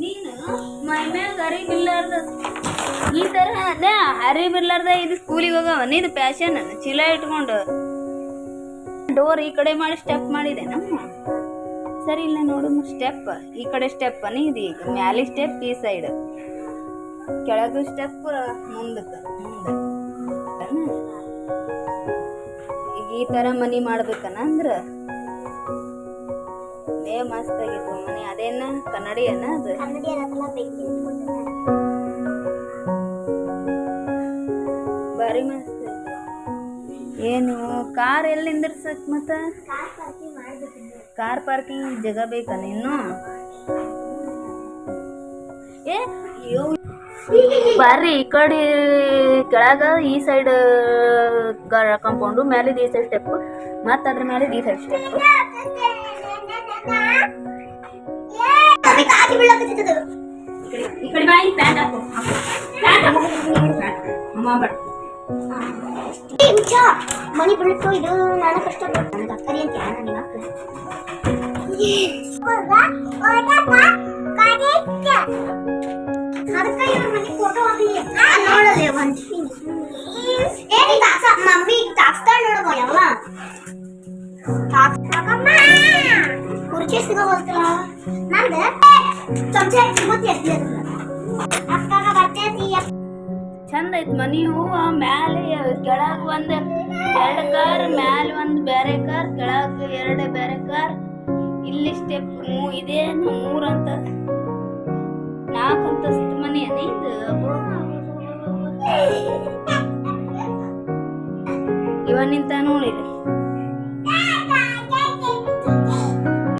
ನೀನು ಮೈ ಮ್ಯಾಗ ಅರಿಬಿಲ್ಲಾರ್ದ ಈ ತರ ಅದೇ ಅರಿಬಿರ್ಲಾರ್ದ ಇದು ಸ್ಕೂಲಿಗೆ ಹೋಗವ. ನೀನು ಪ್ಯಾಶನ್ ಚೀಲ ಇಟ್ಕೊಂಡು ಡೋರ್ ಈ ಕಡೆ ಮಾಡಿ ಸ್ಟೆಪ್ ಮಾಡಿದೆ ನಮ್ಮ. ಸರಿ, ಇಲ್ಲ ನೋಡು ಸ್ಟೆಪ್ ಈ ಕಡೆ ಸ್ಟೆಪ್ ಇದು ಈಗ. ಮ್ಯಾಲಿ ಸ್ಟೆಪ್ ಈ ಸೈಡ್ ಕೆಳಗು ಸ್ಟೆಪ್ ಮುಂದಕ್ಕೆ. ಮುಂದೆ ಈಗ ಈ ತರ ಮನಿ ಮಾಡ್ಬೇಕನ ಅಂದ್ರ ಏ ಮಸ್ತ್ ಆಗಿತ್ತು ಮನೆ. ಅದೇನ? ಕನ್ನಡಿ ಅನ್ನ ಅದು? ಬಾರಿ ಮಸ್ತ್. ಏನು, ಕಾರ್ ಎಲ್ಲಿ ನಿಂದಿರ್ಸಕ್ ಮತ್ತ? ಕಾರ್ ಪಾರ್ಕಿಂಗ್ ಜಾಗ ಬೇಕನ ನೀನು ಏ ಬರ್ರಿ ಈ ಕಡೆ ಕೆಳಗ ಈ ಸೈಡ್ ಕಂಪೌಂಡು, ಮ್ಯಾಲಿದ ಈ ಸೈಡ್ ಸ್ಟೆಪ್ ಮತ್ತ ಅದ್ರ ಮೇಲೆ ಈ ಸೈಡ್ ಸ್ಟೆಪ್ ಈ ಕಡೆ ಬಾ ಈ ಪ್ಯಾಂಟ್ ಹಾಕು ಪ್ಯಾಂಟ್ ಹಾಕು ಅಮ್ಮ ಬಟ್ ಮನಿ ಬಿಳ್ತು ಇದು ನಾನು ಕಷ್ಟ ನನಗೆ ಅಕ್ಕರಿ ಅಂತ ಯಾರು ನಿಮ್ಮ ಅದಕ್ಕೆ ಇವ್ರ ಮನೆ ಫೋಟೋ ಹಾಕಲಿ ನೋಡಲೆ ಒಂದು ಏನಿ ತಾಸ ಮಮ್ಮಿ ತಾಕ್ಸ್ತಾ ನೋಡಮ್ಮ ಎಲ್ಲ ತಾಕ್ಸ್ತಾಕಮ್ಮ ಕುರ್ಚಿ ಸಿಗೋಗೋಸ್ಕರ ನಂದ ಚಮಚ ಮತ್ತೆ ಎತ್ತಿ ಅಕ್ಕಾಗ ಬರ್ತೈತಿ ಚಂದ ಐತ್ ಮನಿ ಹೂವ, ಮ್ಯಾಲೆ ಕೆಳಗ್ ಒಂದ್ ಎರಡ್ ಕಾರ್, ಮ್ಯಾಲ ಒಂದ್ ಬೇರೆ ಕಾರ್, ಕೆಳಗ್ ಎರಡ್ ಬೇರೆ ಕಾರ್. ಇಲ್ಲಿ ಸ್ಟೆಪ್ ಇದೇ ಮೂರ್ ಅಂತ. ನಾಲ್ಕು ಅಂತಸ್ತು ಮನಿ ನೋಡಿದ್ರಿ ನಿಂತ ನೋಡಿರಿ